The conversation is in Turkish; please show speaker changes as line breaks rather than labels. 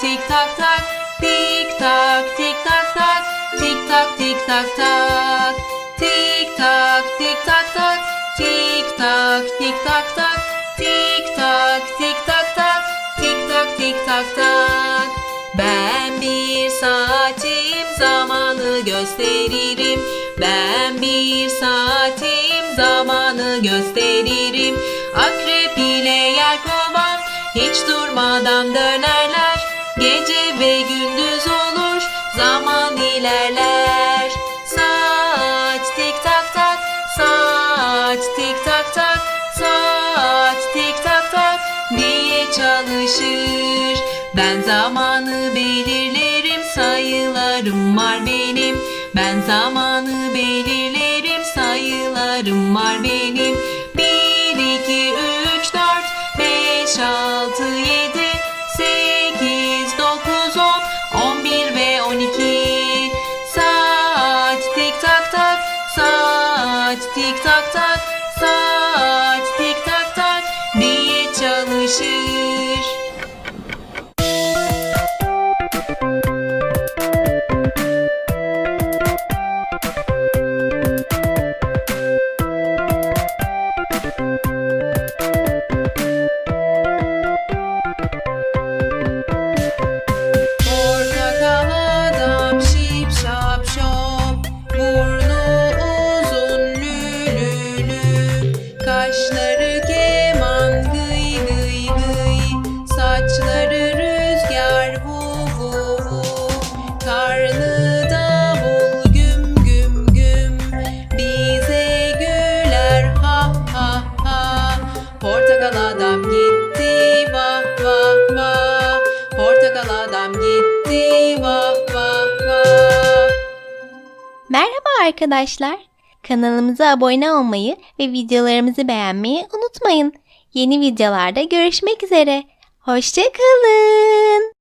tik tak tak. Tik tak tik tak tak. Tik tak tik tak tak. Tik tak tik tak tak. Tik tak tik tak tak. Tik tak tik tak tak. Tik tak tik tak tak. Ben bir saatim zamanı gösteririm. Ben bir saatim zamanı gösteririm. Akrep ile yelkovan hiç durmadan dönerler Gece ve gündüz olur zaman ilerler. Saat tik tak tak saat tik tak tak saat tik tak tak diye çalışır. Ben zamanı belirlerim sayılarım var benim. Ben zamanı belirlerim sayılarım var benim tak, saat tik tak tak, saat
Arkadaşlar. Kanalımıza abone olmayı ve videolarımızı beğenmeyi unutmayın. Yeni videolarda görüşmek üzere. Hoşçakalın.